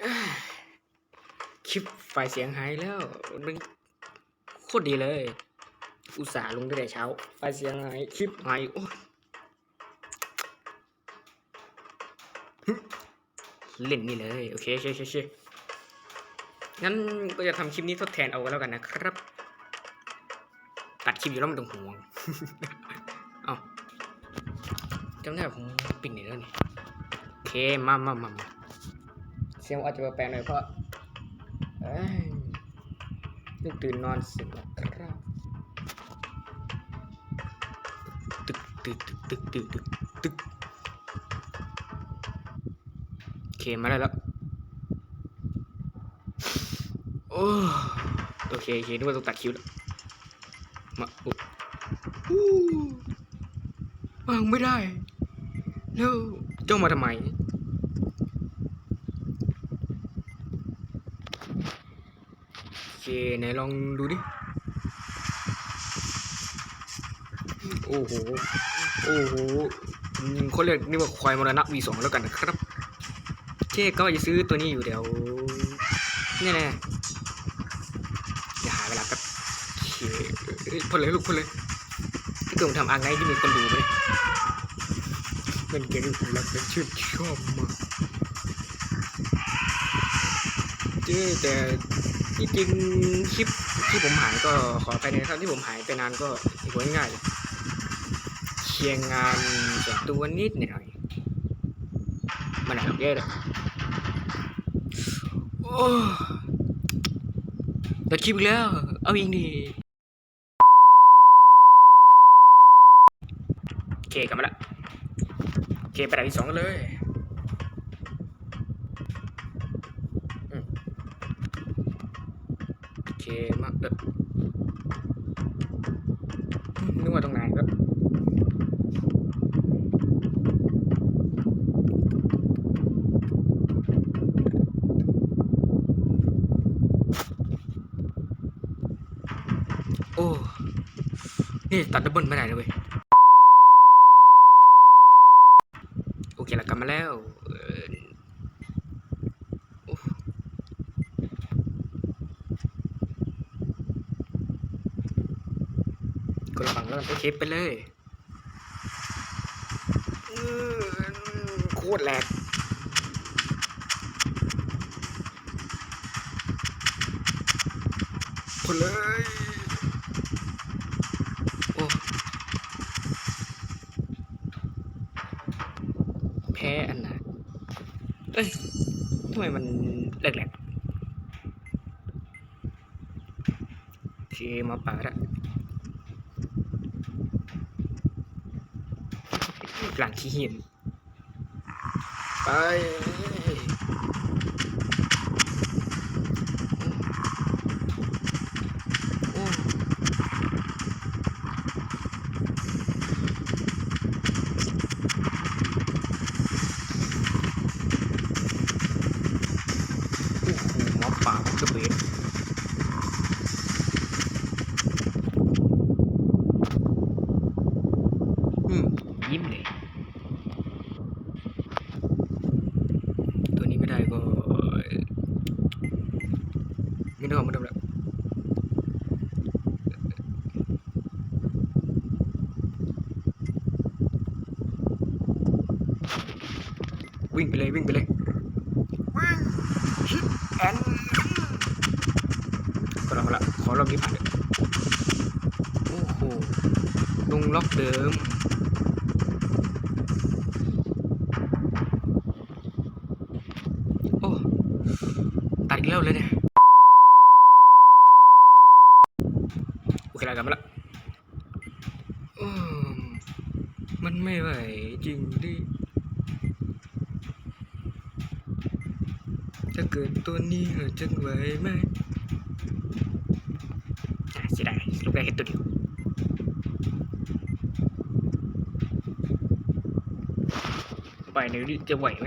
คล์เสียงหายแล้วนึงโคตรดีเลย อุตส่าห์ลงตั้งแต่เช้า ไฟเสียงหาย คลิปหายโอ้เล่นนี่เลย โอเคเชเชเชงั้นก็จะทำคลิปนี้ทดแทนเอาแล้วกันนะครับ ตัดคลิปอยู่แล้วมันต้องห่วง เอาจำได้ผมปิดไหนแล้วนี่ โอเค มามามามา สียงอาจจะแปลกหน่อยเพราะเอ้ยเพิ่งตื่นนอนสร็จนะครับตึกตึกตึกตึกตึกตึกตึกโอเคมาได้แล้วโอ้โอเคโอเคนึกว่าต้องตัดคิวแล้วมาอุ๊ยอู้วางไม่ได้แล้วเจ้ามาทำไม โอเค ไหนลองดูดิ โอ้โห โอ้โหอืมเขาเรียกนี่ว่าควายมรณะ V2 แล้วกันนะครับเจ๊ก็จะซื้อตัวนี้อยู่เดี๋ยวนี่แน่ๆอย่าหาเวลาแป๊บคเอ้ยพอเลยลูกพอเลยพี่ตรงทำอะไรที่มีคนดูไหมเนี่ยเป็นเกมที่ผมรักและชื่นชอบมากเจ๊แต่ ที่จริงคลิปที่ผมหายก็ขอไปในครับที่ผมหายไปนานก็หัวง่ายเลยเคียร์งานส่วนตัวนิดหน่อยมันหนักเยอะเลยโอ้ตัดคลิปอีกแล้ว เอาอีกดิโอเคกลับมาละโอเคไปด่านที่สองกันเลยอืมโอเค มากเอออืมนึกว่าตรงไหนก็โอ้ นี่ตัดดับเบิลไม่ได้เลยเว้ย โอเคละกลับมาแล้วเอ่อโอ้ กดระวังแล้วกันโอเคไปเลยโคตรแหลกคนเลย โอ้ แพ้อันไหนเอ้ยทำไมมันแหลกๆโอเคมาป่าละ หลังขี้หิน ไปโอ้โอ้โหหมาป่ามันกระเบนอืมยิ้มเลย ตัวนี้ไม่ได้ก็ไม่ต้องไม่ต้องแล้ววิ่งไปเลยวิ่งไปเลยวิ่งฮิตแอนก็ลองละขอรอบนี้ผ่านเลยโอ้โหลงล็อกเดิม โอ้ตัดอีกแล้วเลยเนี่ย โอ เคแล้วกลันมาละอืมมันไม่ไหวจริงดิ ถ้าเกิดตัวนี้เหอะจะไหวไหมอะเสียดายลูกได้แค่ตัวเดียวไปในนี้จะไหวไหม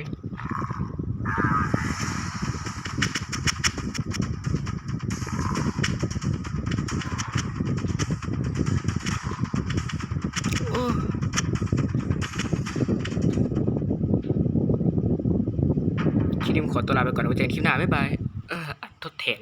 คิปนี้ขอตัวลาไปก่อนไว้เจอกันคลิปหน้าบ๊ายบายเออทดแทน